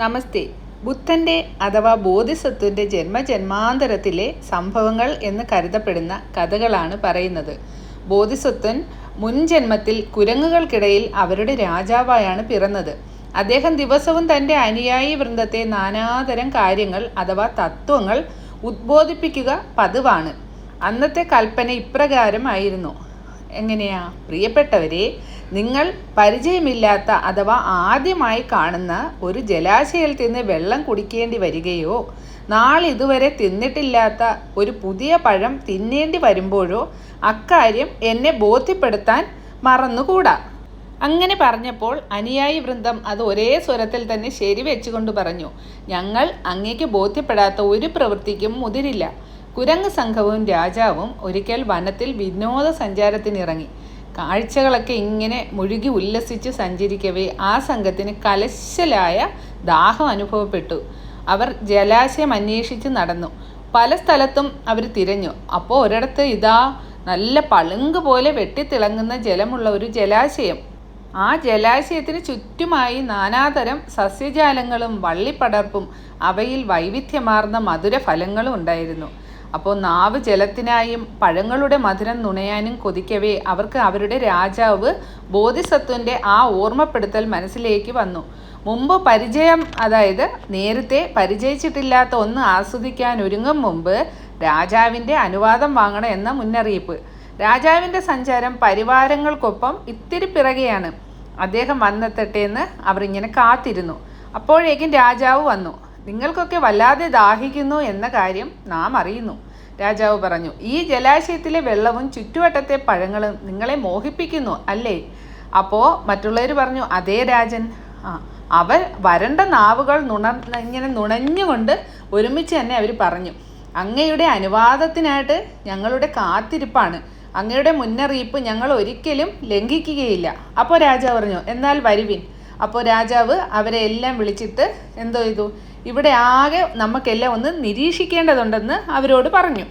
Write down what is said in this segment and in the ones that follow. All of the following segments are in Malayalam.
നമസ്തേ. ബുദ്ധന്റെ അഥവാ ബോധിസത്വന്റെ ജന്മജന്മാന്തരത്തിലെ സംഭവങ്ങൾ എന്ന് കരുതപ്പെടുന്ന കഥകളാണ് പറയുന്നത്. ബോധിസത്വൻ മുൻ ജന്മത്തിൽ കുരങ്ങുകൾക്കിടയിൽ അവരുടെ രാജാവായാണ് പിറന്നത്. അദ്ദേഹം ദിവസവും തന്റെ അനുയായി വൃന്ദത്തെ നാനാതരം കാര്യങ്ങൾ അഥവാ തത്വങ്ങൾ ഉദ്ബോധിപ്പിക്കുക പതിവാണ്. അന്നത്തെ കൽപ്പന ഇപ്രകാരമായിരുന്നു എങ്ങനെയാ? പ്രിയപ്പെട്ടവരെ നിങ്ങൾ പരിചയമില്ലാത്ത അഥവാ ആദ്യമായി കാണുന്ന ഒരു ജലാശയത്തിൽ നിന്ന് വെള്ളം കുടിക്കേണ്ടി വരികയോ നാളിതുവരെ തിന്നിട്ടില്ലാത്ത ഒരു പുതിയ പഴം തിന്നേണ്ടി വരുമ്പോഴോ അക്കാര്യം എന്നെ ബോധ്യപ്പെടുത്താൻ മറന്നുകൂടാ. അങ്ങനെ പറഞ്ഞപ്പോൾ അനുയായി വൃന്ദം അത് ഒരേ സ്വരത്തിൽ തന്നെ ശരി വെച്ചുകൊണ്ട് പറഞ്ഞു ഞങ്ങൾ അങ്ങേക്ക് ബോധ്യപ്പെടാത്ത ഒരു പ്രവൃത്തിക്കും മുതിരില്ല. കുരങ്ങ് സംഘവും രാജാവും ഒരിക്കൽ വനത്തിൽ വിനോദസഞ്ചാരത്തിനിറങ്ങി. കാഴ്ചകളൊക്കെ ഇങ്ങനെ മുഴുകി ഉല്ലസിച്ച് സഞ്ചരിക്കവേ ആ സംഘത്തിന് കലശലായ ദാഹം അനുഭവപ്പെട്ടു. അവർ ജലാശയം അന്വേഷിച്ച് നടന്നു. പല സ്ഥലത്തും അവർ തിരഞ്ഞു. അപ്പോൾ ഒരിടത്ത് ഇതാ നല്ല പളുങ്ക് പോലെ വെട്ടിത്തിളങ്ങുന്ന ജലമുള്ള ഒരു ജലാശയം. ആ ജലാശയത്തിന് ചുറ്റുമായി നാനാതരം സസ്യജാലങ്ങളും വള്ളിപ്പടർപ്പും അവയിൽ വൈവിധ്യമാർന്ന മധുരഫലങ്ങളും ഉണ്ടായിരുന്നു. അപ്പോൾ നാവ് ജലത്തിനായും പഴങ്ങളുടെ മധുരം നുണയാനും കൊതിക്കവേ അവർക്ക് അവരുടെ രാജാവ് ബോധിസത്വന്റെ ആ ഓർമ്മപ്പെടുത്തൽ മനസ്സിലേക്ക് വന്നു. മുമ്പ് പരിചയം അതായത് നേരത്തെ പരിചയിച്ചിട്ടില്ലാത്ത ഒന്ന് ആസ്വദിക്കാൻ ഒരുങ്ങും മുമ്പ് രാജാവിന്റെ അനുവാദം വാങ്ങണം എന്ന മുന്നറിയിപ്പ്. രാജാവിന്റെ സഞ്ചാരം പരിവാരങ്ങൾക്കൊപ്പം ഇത്തിരി പിറകെയാണ്. അദ്ദേഹം വന്നെത്തട്ടെ എന്ന് അവർ ഇങ്ങനെ കാത്തിരുന്നു. അപ്പോഴേക്കും രാജാവ് വന്നു. നിങ്ങൾക്കൊക്കെ വല്ലാതെ ദാഹിക്കുന്നു എന്ന കാര്യം നാം അറിയുന്നു. രാജാവ് പറഞ്ഞു ഈ ജലാശയത്തിലെ വെള്ളവും ചുറ്റുവട്ടത്തെ പഴങ്ങളും നിങ്ങളെ മോഹിപ്പിക്കുന്നു അല്ലേ? അപ്പോൾ മറ്റുള്ളവർ പറഞ്ഞു അതേ രാജൻ. ആ അവർ വരണ്ട നാവുകൾ നുണ ഇങ്ങനെ നുണഞ്ഞുകൊണ്ട് ഒരുമിച്ച് തന്നെ അവർ പറഞ്ഞു. അങ്ങയുടെ അനുവാദത്തിനായിട്ട് ഞങ്ങളുടെ കാത്തിരിപ്പാണ്. അങ്ങയുടെ മുന്നറിയിപ്പ് ഞങ്ങൾ ഒരിക്കലും ലംഘിക്കുകയില്ല. അപ്പോൾ രാജാവ് പറഞ്ഞു എന്നാൽ വരുവിൻ. അപ്പോൾ രാജാവ് അവരെ എല്ലാം വിളിച്ചിട്ട് എന്തോ ചെയ്തു? ഇവിടെ ആകെ നമുക്കെല്ലാം ഒന്ന് നിരീക്ഷിക്കേണ്ടതുണ്ടെന്ന് അവരോട് പറഞ്ഞു.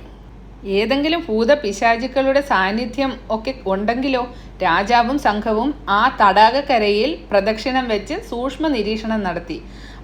ഏതെങ്കിലും ഭൂത പിശാചുക്കളുടെ സാന്നിധ്യം ഒക്കെ ഉണ്ടെങ്കിലോ രാജാവും സംഘവും ആ തടാകക്കരയിൽ പ്രദക്ഷിണം വെച്ച് സൂക്ഷ്മ നിരീക്ഷണം നടത്തി.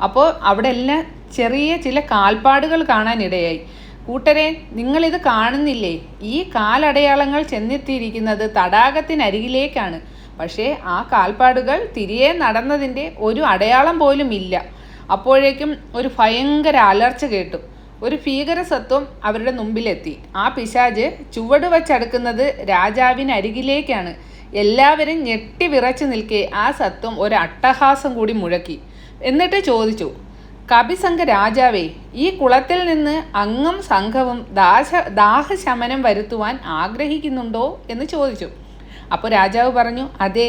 അപ്പോൾ അവിടെ എല്ലാം ചെറിയ ചില കാൽപ്പാടുകൾ കാണാനിടയായി. കൂട്ടരെ നിങ്ങളിത് കാണുന്നില്ലേ? ഈ കാലടയാളങ്ങൾ ചെന്നെത്തിയിരിക്കുന്നത് തടാകത്തിനരികിലേക്കാണ്. പക്ഷേ ആ കാൽപ്പാടുകൾ തിരികെ നടന്നതിന്റെ ഒരു അടയാളം പോലും ഇല്ല. അപ്പോഴേക്കും ഒരു ഭയങ്കര അലർച്ച കേട്ടു. ഒരു ഭീകരസത്വം അവരുടെ മുമ്പിലെത്തി. ആ പിശാജ് ചുവട് വച്ചടുക്കുന്നത് രാജാവിനരികിലേക്കാണ് എല്ലാവരും ഞെട്ടി വിറച്ചു നിൽക്കെ ആ സത്വം ഒരു അട്ടഹാസം കൂടി മുഴക്കി. എന്നിട്ട് ചോദിച്ചു കപിസംഘ രാജാവേ ഈ കുളത്തിൽ നിന്ന് അങ്ങും സംഘവും ദാശ ദാഹശമനം വരുത്തുവാൻ ആഗ്രഹിക്കുന്നുണ്ടോ? എന്ന് ചോദിച്ചു. അപ്പോൾ രാജാവ് പറഞ്ഞു അതെ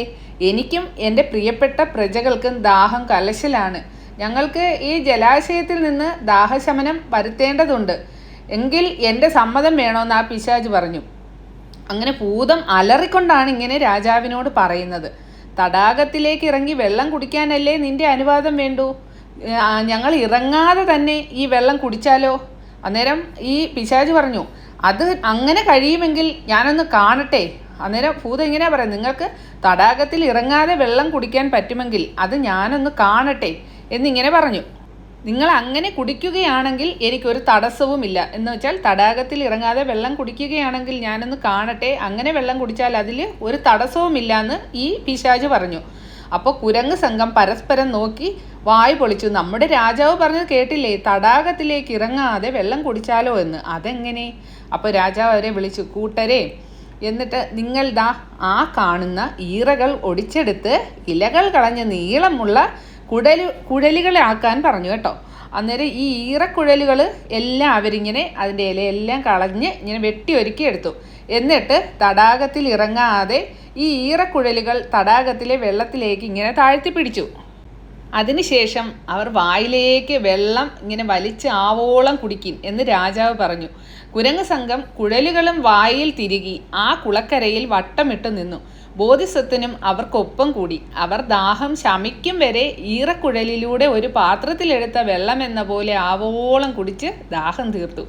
എനിക്കും എന്റെ പ്രിയപ്പെട്ട പ്രജകൾക്കും ദാഹം കലശലാണ്. ഞങ്ങൾക്ക് ഈ ജലാശയത്തിൽ നിന്ന് ദാഹശമനം വരുത്തേണ്ടതുണ്ട്. എങ്കിൽ എന്റെ സമ്മതം വേണമെന്ന് ആ പിശാജ് പറഞ്ഞു. അങ്ങനെ ഭൂതം അലറിക്കൊണ്ടാണ് ഇങ്ങനെ രാജാവിനോട് പറയുന്നത്. തടാകത്തിലേക്ക് ഇറങ്ങി വെള്ളം കുടിക്കാനല്ലേ നിന്റെ അനുവാദം വേണ്ടൂ? ഞങ്ങൾ ഇറങ്ങാതെ തന്നെ ഈ വെള്ളം കുടിച്ചാലോ? അന്നേരം ഈ പിശാജ് പറഞ്ഞു അത് അങ്ങനെ കഴിയുമെങ്കിൽ ഞാനൊന്ന് കാണട്ടെ. അന്നേരം ഭൂതം ഇങ്ങനെയാ പറയാം നിങ്ങൾക്ക് തടാകത്തിൽ ഇറങ്ങാതെ വെള്ളം കുടിക്കാൻ പറ്റുമെങ്കിൽ അത് ഞാനൊന്ന് കാണട്ടെ എന്നിങ്ങനെ പറഞ്ഞു. നിങ്ങൾ അങ്ങനെ കുടിക്കുകയാണെങ്കിൽ എനിക്കൊരു തടസ്സവുമില്ല. എന്ന് വെച്ചാൽ തടാകത്തിൽ ഇറങ്ങാതെ വെള്ളം കുടിക്കുകയാണെങ്കിൽ ഞാനൊന്ന് കാണട്ടെ. അങ്ങനെ വെള്ളം കുടിച്ചാൽ അതിൽ ഒരു തടസ്സവുമില്ല എന്ന് ഈ പിശാജ് പറഞ്ഞു. അപ്പോൾ കുരങ്ങ് സംഘം പരസ്പരം നോക്കി വായ് പൊളിച്ചു. നമ്മുടെ രാജാവ് പറഞ്ഞത് കേട്ടില്ലേ? തടാകത്തിലേക്ക് ഇറങ്ങാതെ വെള്ളം കുടിച്ചാലോ എന്ന്. അതെങ്ങനെ? അപ്പോൾ രാജാവ് അവരെ വിളിച്ചു. കൂട്ടരെ എന്നിട്ട് നിങ്ങൾ ആ കാണുന്ന ഈറകൾ ഒടിച്ചെടുത്ത് ഇലകൾ കളഞ്ഞ നീളമുള്ള കുടലു കുഴലുകളാക്കാൻ പറഞ്ഞു കേട്ടോ. അന്നേരം ഈ ഈറക്കുഴലുകൾ എല്ലാം അവരിങ്ങനെ അതിന്റെ ഇലയെല്ലാം കളഞ്ഞ് ഇങ്ങനെ വെട്ടി ഒരുക്കി എടുത്തു. എന്നിട്ട് തടാകത്തിൽ ഇറങ്ങാതെ ഈ ഈറക്കുഴലുകൾ തടാകത്തിലെ വെള്ളത്തിലേക്ക് ഇങ്ങനെ താഴ്ത്തി പിടിച്ചു. അതിനുശേഷം അവർ വായിലേക്ക് വെള്ളം ഇങ്ങനെ വലിച്ച് ആവോളം കുടിക്കും എന്ന് രാജാവ് പറഞ്ഞു. കുരങ്ങ് സംഘം കുഴലുകളും വായിൽ തിരുകി ആ കുളക്കരയിൽ വട്ടമിട്ട് നിന്നു. ബോധിസത്വനും അവർക്കൊപ്പം കൂടി. അവർ ദാഹം ശമിക്കും വരെ ഈറക്കുഴലിലൂടെ ഒരു പാത്രത്തിലെടുത്ത വെള്ളം എന്ന പോലെ ആവോളം കുടിച്ച് ദാഹം തീർത്തു.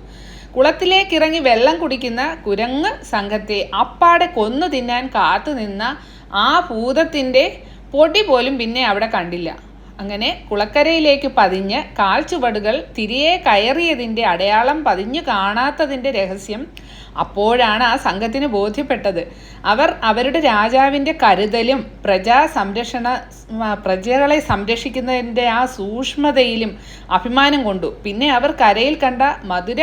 കുളത്തിലേക്കിറങ്ങി വെള്ളം കുടിക്കുന്ന കുരങ്ങ് സംഘത്തെ അപ്പാടെ കൊന്നു തിന്നാൻ കാത്തുനിന്ന ആ ഭൂതത്തിന്റെ പൊടി പോലും പിന്നെ അവിടെ കണ്ടില്ല. അങ്ങനെ കുളക്കരയിലേക്ക് പതിഞ്ഞ് കാൽച്ചുവടുകൾ തിരിയെ കയറിയതിന്റെ അടയാളം പതിഞ്ഞു കാണാത്തതിന്റെ രഹസ്യം അപ്പോഴാണ് ആ സംഘത്തിന് ബോധ്യപ്പെട്ടത്. അവർ അവരുടെ രാജാവിന്റെ കരുതലും പ്രജാ സംരക്ഷണ പ്രജകളെ സംരക്ഷിക്കുന്നതിന്റെ ആ സൂക്ഷ്മതയിലും അഭിമാനം കൊണ്ടു. പിന്നെ അവർ കരയിൽ കണ്ട മധുര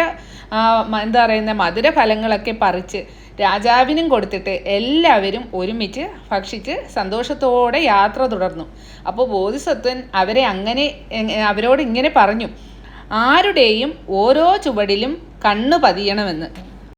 എന്താ പറയുന്ന മധുര ഫലങ്ങളൊക്കെ പറിച്ച് രാജാവിനും കൊടുത്തിട്ട് എല്ലാവരും ഒരുമിച്ച് ഭക്ഷിച്ച് സന്തോഷത്തോടെ യാത്ര തുടർന്നു. അപ്പോൾ ബോധിസത്വൻ അവരെ അങ്ങനെ അവരോട് ഇങ്ങനെ പറഞ്ഞു. ആരുടെയും ഓരോ ചുവടിലും കണ്ണു പതിയണമെന്ന്.